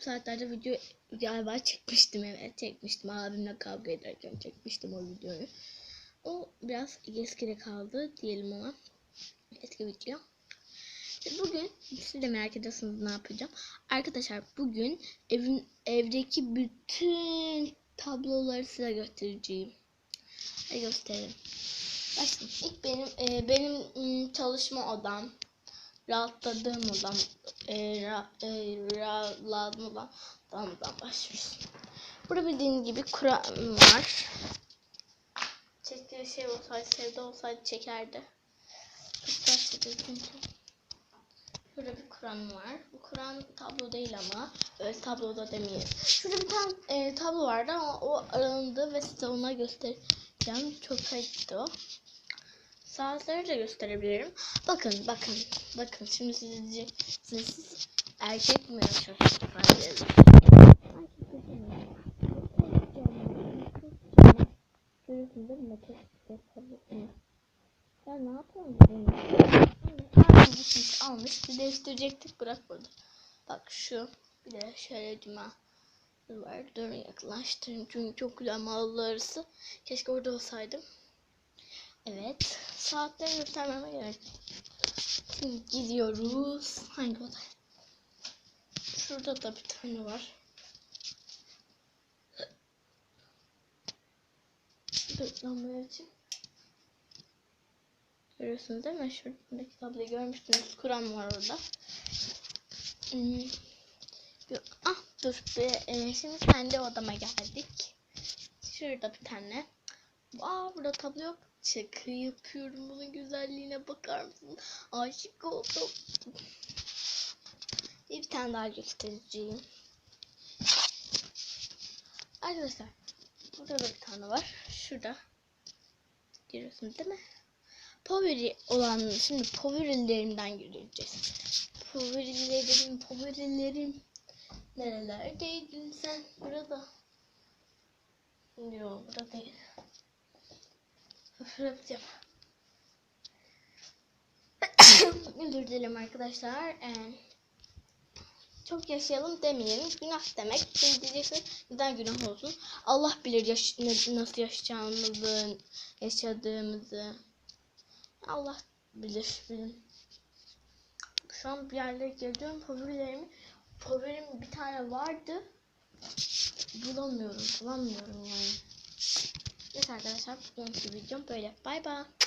bu saatlerde video galiba çekmiştim evet çekmiştim. Abimle kavga ederken çekmiştim o videoyu. O biraz eskide kaldı diyelim ona. Eski video. Bugün siz de merak ediyorsunuz ne yapacağım. Arkadaşlar bugün evin evdeki bütün tabloları size göstereceğim. Hadi gösterelim. Başlayalım. İlk benim e, benim ım, çalışma odam, rahatladığım odam, e, ra, e, rahatladığım odam, odamdan başlıyoruz. Burada bildiğiniz gibi Kur'an var. Çektiği şey olsaydı, sevde olsaydı çekerdi. Kızlar çekiyor çünkü. Şurada bir Kur'an var. Bu Kur'an tablo değil ama. Öyle tablo da demeyelim. Şurada bir tane e, tablo vardı ama o alındı ve size ona göstereceğim. Çok acıdı o. Saatleri de gösterebilirim. Bakın bakın. Bakın şimdi sizce siz erkek mi? Görüyorsunuz değil mi? Ya ne yapıyorsun bunu? Almış. Bir değiştirecektik bırak burada. Bak şu. Bir de şöyle cuma var. Durun yaklaştırayım. Çünkü çok güzel mallarısı. Keşke orada olsaydım. Evet. Saatleri göstermeme gerek. Şimdi gidiyoruz. Hangi oda? Şurada da bir tane var. Reklamlar için. Görüyorsunuz değil mi? Şuradaki tabloyu görmüştünüz. Kur'an var orada. Hmm. Yok. Ah dur. Be, e, şimdi kendi odama geldik. Şurada bir tane. Aa burada tablo yok. Şaka yapıyorum. Bunun güzelliğine bakar mısın? Aşık oldum. Bir tane daha göstereceğim. Arkadaşlar. Burada da bir tane var. Şurada. Görüyorsunuz değil mi? Poveri olan şimdi poverilerimden göreceğiz. Poverilerim, poverilerim. Nerelerdeydin sen? Burada. Yok burada değil. Öpüreceğim. Özür dilerim arkadaşlar. Ee, çok yaşayalım demeyelim. Günah demek. Şimdi diyeceksin neden günah olsun? Allah bilir yaş nasıl yaşayacağımızı, yaşadığımızı. Allah bilir. Bilin. Şu an bir yerlere geziyorum. Favorilerimi favorim bir tane vardı. Bulamıyorum. Bulamıyorum yani. Evet arkadaşlar bugünkü videom böyle. Bay bay.